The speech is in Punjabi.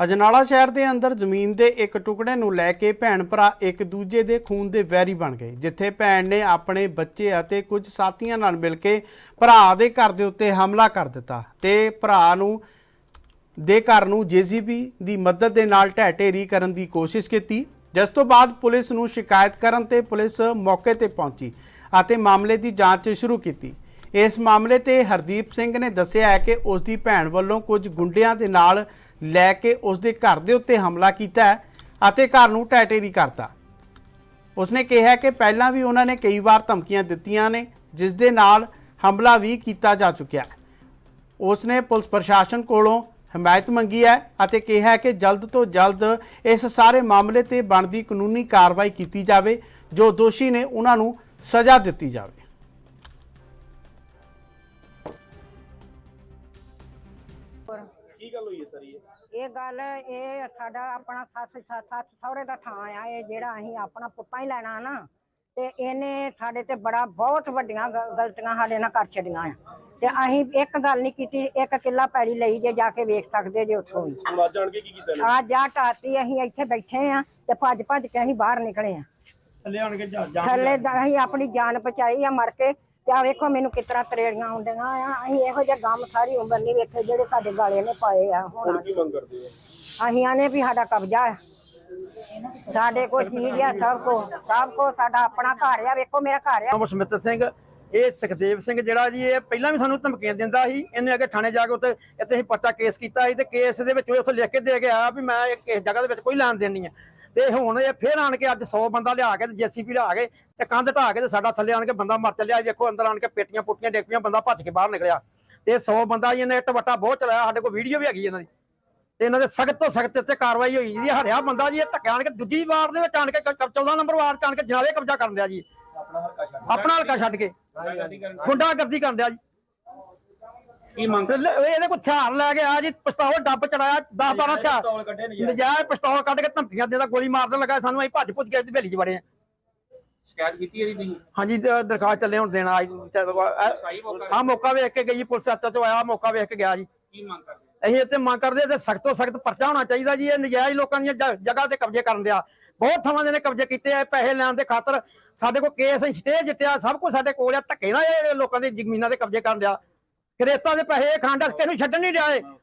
ਅਜਨਾਲਾ ਸ਼ਹਿਰ ਦੇ ਅੰਦਰ ਜ਼ਮੀਨ ਦੇ ਇੱਕ ਟੁਕੜੇ ਨੂੰ ਲੈ ਕੇ ਭੈਣ ਭਰਾ ਇੱਕ ਦੂਜੇ ਦੇ ਖੂਨ ਦੇ ਵੈਰੀ ਬਣ ਗਏ, ਜਿੱਥੇ ਭੈਣ ਨੇ ਆਪਣੇ ਬੱਚੇ ਅਤੇ ਕੁਝ ਸਾਥੀਆਂ ਨਾਲ ਮਿਲ ਕੇ ਭਰਾ ਦੇ ਘਰ ਦੇ ਉੱਤੇ ਹਮਲਾ ਕਰ ਦਿੱਤਾ ਤੇ ਭਰਾ ਨੂੰ, ਦੇ ਘਰ ਨੂੰ ਜੀਸੀਬੀ ਦੀ ਮਦਦ ਦੇ ਨਾਲ ਢਹਿ ਢੇਰੀ ਕਰਨ ਦੀ ਕੋਸ਼ਿਸ਼ ਕੀਤੀ। ਜਿਸ ਤੋਂ ਬਾਅਦ ਪੁਲਿਸ ਨੂੰ ਸ਼ਿਕਾਇਤ ਕਰਨ ਤੇ ਪੁਲਿਸ ਮੌਕੇ ਤੇ ਪਹੁੰਚੀ ਅਤੇ ਮਾਮਲੇ ਦੀ ਜਾਂਚ ਸ਼ੁਰੂ ਕੀਤੀ। ਇਸ ਮਾਮਲੇ ਤੇ ਹਰਦੀਪ ਸਿੰਘ ਨੇ ਦੱਸਿਆ ਹੈ ਕਿ ਉਸ ਦੀ ਭੈਣ ਵੱਲੋਂ ਕੁਝ ਗੁੰਡਿਆਂ ਦੇ ਨਾਲ ਲੈ ਕੇ ਉਸ ਦੇ ਘਰ ਦੇ ਉੱਤੇ ਹਮਲਾ ਕੀਤਾ ਹੈ ਅਤੇ ਘਰ ਨੂੰ ਟੈਟੇਰੀ ਕਰਤਾ। ਉਸਨੇ ਕਿਹਾ ਕਿ ਪਹਿਲਾਂ ਵੀ ਉਹਨਾਂ ਨੇ ਕਈ ਵਾਰ ਧਮਕੀਆਂ ਦਿੱਤੀਆਂ ਨੇ, ਜਿਸ ਦੇ ਨਾਲ ਹਮਲਾ ਵੀ ਕੀਤਾ ਜਾ ਚੁੱਕਿਆ ਹੈ। ਉਸ ਨੇ ਪੁਲਿਸ ਪ੍ਰਸ਼ਾਸਨ ਕੋਲੋਂ ਹਮਾਇਤ ਮੰਗੀ ਹੈ ਅਤੇ ਕਿਹਾ ਕਿ ਜਲਦ ਤੋਂ ਜਲਦ ਇਸ ਸਾਰੇ ਮਾਮਲੇ ਤੇ ਬਣਦੀ ਕਾਨੂੰਨੀ ਕਾਰਵਾਈ ਕੀਤੀ ਜਾਵੇ, ਜੋ ਦੋਸ਼ੀ ਨੇ ਉਹਨਾਂ ਨੂੰ ਸਜ਼ਾ ਦਿੱਤੀ ਜਾਵੇ। ਕੀ ਗੱਲ ਹੋਈ ਹੈ ਸਰ ਇਹ? ਇਹ ਗੱਲ ਇਹ ਸਾਡਾ ਆਪਣਾ ਸੱਸ ਸੱਸ ਸਹੁਰੇ ਦਾ ਥਾਂ ਆ ਇਹ ਜਿਹੜਾ ਅਸੀਂ ਆਪਣਾ ਪੁੱਤਾਂ ਹੀ ਲੈਣਾ ਨਾ ਤੇ ਇਹਨੇ ਸਾਡੇ ਤੇ ਬੜਾ ਬਹੁਤ ਵੱਡੀਆਂ ਗ- ਗਲਤੀਆਂ ਸਾਡੇ ਨਾਲ ਕਰ ਛੱਡੀਆਂ ਆ। ਤੇ ਅਸੀਂ ਇੱਕ ਗੱਲ ਨਹੀਂ ਕੀਤੀ ਇੱਕ ਕਿੱਲਾ ਪੈੜੀ ਲਈ ਜੇ ਜਾ ਕੇ ਵੇਖ ਸਕਦੇ ਜੇ ਉੱਥੋਂ ਵੀ। ਹੁਣ ਅੱਜ ਜਾਣ ਕੇ ਕੀ ਕੀਤਾ ਆ ਜਾ ਟਾਤੀ ਅਸੀਂ ਇੱਥੇ ਬੈਠੇ ਆ ਤੇ ਭੱਜ ਭੱਜ ਕੇ ਅਸੀਂ ਬਾਹਰ ਨਿਕਲੇ ਆ। ਥੱਲੇ ਆਣ ਕੇ ਜਾ ਥੱਲੇ ਦਾ ਅਸੀਂ ਆਪਣੀ ਜਾਨ ਬਚਾਈ ਆ ਮਰ ਕੇ ਤੇ ਆ ਵੇਖੋ ਮੈਨੂੰ ਕਿਤਰਾ ਤਰੇੜੀਆਂ ਹੁੰਦੀਆਂ ਆ ਅਸੀਂ ਇਹੋ ਜਿਹੇ ਗਮ ਸਾਰੀ ਉਮਰ ਨਹੀਂ ਵੇਖੇ ਜਿਹੜੇ ਸਾਡੇ ਗਾਲੇ ਨੇ ਪਾਏ ਆ ਹੁਣ ਹੁਣ ਕੀ ਮੰਗ ਕਰਦੇ ਹੋ? ਅਸੀਂ ਆਨੇ ਵੀ ਸਾਡਾ ਕਬਜ਼ਾ ਹੈ ਸਾਡੇ ਕੋਲ ਚੀਜ਼ ਆ ਸਭ ਕੋ ਸਭ ਕੋ ਸਾਡਾ ਆਪਣਾ ਘਰ ਆ ਵੇਖੋ ਮੇਰਾ ਘਰ ਆ। ਨਾਮ ਸਮਿਤ ਸਿੰਘ ਇਹ ਸੁਖਦੇਵ ਸਿੰਘ ਜਿਹੜਾ ਜੀ ਇਹ ਪਹਿਲਾਂ ਵੀ ਸਾਨੂੰ ਧਮਕੀਆਂ ਦਿੰਦਾ ਸੀ ਇਹਨੇ ਅੱਗੇ ਥਾਣੇ ਜਾ ਕੇ ਉੱਤੇ ਇੱਥੇ ਅਸੀਂ ਪਰਚਾ ਕੇਸ ਕੀਤਾ ਸੀ ਤੇ ਕੇਸ ਦੇ ਵਿੱਚ ਉਹ ਉੱਥੇ ਲਿਖ ਕੇ ਦੇ ਗਿਆ ਵੀ ਮੈਂ ਇਹ ਕਿਸ ਜਗ੍ਹਾ ਦੇ ਵਿੱਚ ਕੋਈ ਲੈਣ ਦੇਣ ਨਹੀਂ ਹੈ ਤੇ ਹੁਣ ਇਹ ਫੇਰ ਆਣ ਕੇ ਅੱਜ 100 ਬੰਦਾ ਲਿਆ ਕੇ ਤੇ ਜੀਸੀਪੀ ਲਿਆ ਕੇ ਤੇ ਕੰਧ ਢਾਹ ਕੇ ਤੇ ਸਾਡਾ ਥੱਲੇ ਆਣ ਕੇ ਬੰਦਾ ਮਰ ਚੱਲਿਆ। ਵੇਖੋ ਅੰਦਰ ਆਣ ਕੇ ਪੇਟੀਆਂ ਪੁੱਟੀਆਂ ਡਿੱਗ ਪਈਆਂ ਬੰਦਾ ਭੱਜ ਕੇ ਬਾਹਰ ਨਿਕਲਿਆ। ਤੇ 100 ਬੰਦਾ ਜੀ ਇਹਨੇ ਇੱਟ ਵੱਟਾ ਬਹੁਤ ਚਲਾਇਆ ਸਾਡੇ ਕੋਲ ਵੀਡੀਓ ਵੀ ਹੈਗੀ ਇਹਨਾਂ ਦੀ। ਤੇ ਇਹਨਾਂ ਦੇ ਸਖਤ ਤੋਂ ਸਖਤ ਇੱਥੇ ਕਾਰਵਾਈ ਹੋਈ ਜੀ ਹਰਿਆ ਬੰਦਾ ਜੀ ਇਹ ਧੱਕੇ ਆਣ ਕੇ ਦੂਜੀ ਵਾਰ ਦੇ ਵਿੱਚ ਆਣ ਕੇ 14 ਨੰਬਰ ਵਾਰ ਚ ਆਣ ਕੇ ਜਨਾਲੇ ਕਬਜ਼ਾ ਕਰਨ ਰਿਹਾ ਜੀ। ਆਪਣਾ ਹਲਕਾ ਛੱਡ ਆਪਣਾ ਹਲਕਾ ਛੱਡ ਕੇ। ਗੁੰਡਾਗਰਦੀ ਕਰਨ ਰਿਹਾ ਜੀ। ਕੀ ਮੰਗ ਤੇ ਲੈ- ਇਹਦੇ ਕੋਲ ਹਥਿਆਰ ਲੈ ਕੇ ਆ ਜੀ ਪਿਸਤੌਲ ਡੱਬ ਚੜਾਇਆ 10 12 ਹਥਿਆਰ। ਪਿਸਤੌਲ ਕੱਢੇ ਨਜਾਇਜ਼। ਨਜਾਇਜ਼ ਪਿਸਤੌਲ ਕੱਢ ਕੇ ਧਮਕੀਆਂ ਦੇਦਾ ਗੋਲੀ ਮਾਰ ਦੇਣ ਲੱਗਾ ਸਾਨੂੰ ਅਸੀਂ ਭੱਜ ਭੁੱਜ ਕੇ ਹਵੇਲੀ 'ਚ ਵੜੇ ਆ। ਸ਼ਿਕਾਇਤ ਕੀਤੀ ਇਹਦੀ ਤੁਸੀਂ? ਹਾਂਜੀ ਦ- ਦਰਖਾਸਤ ਚੱਲੇ ਹੁਣ ਦੇਣਾ ਸਹੀ ਮੌਕਾ ਆ ਮੌਕਾ ਵੇਖ ਕੇ ਗਈ ਪੁਲਿਸ ਹੱਥ ਤੋਂ ਆਇਆ ਮੌਕਾ ਵੇਖ ਕੇ ਗਿਆ ਜੀ। ਕੀ ਮੰਗ ਕਰਦੇ ਅਸੀਂ ਇੱਥੇ ਮੰਗ ਕਰਦੇ ਤੇ ਸਖਤ ਤੋਂ ਸਖਤ ਪਰਚਾ ਹੋਣਾ ਚਾਹੀਦਾ ਜੀ ਇਹ ਨਜਾਇਜ਼ ਲੋਕਾਂ ਦੀਆਂ ਜ- ਜਗ੍ਹਾ ਤੇ ਕਬਜ਼ੇ ਕਰਨ ਦਿਆ। ਬਹੁਤ ਥਾਵਾਂ ਦੇ ਨੇ ਕਬਜ਼ੇ ਕੀਤੇ ਆ ਪੈਸੇ ਲੈਣ ਦੇ ਖਾਤਰ ਸਾਡੇ ਕੋਲ ਕੇਸ ਸਟੇ ਜਿੱਤਿਆ ਸਭ ਕੁਝ ਸਾਡੇ ਕੋਲ ਆ ਧੱਕੇ ਨਾਲ ਇਹ ਲੋਕਾਂ ਦੀ ਜ਼ਮੀਨਾਂ ਦੇ ਕਬਜ਼ੇ ਕਰਨ ਦਿਆ। ਰੇਤਾ ਦੇ ਪੈਸੇ ਖਾਂਡਾ ਕਿਸ ਨੂੰ ਛੱਡਣ ਨਹੀਂ ਰਿਹਾ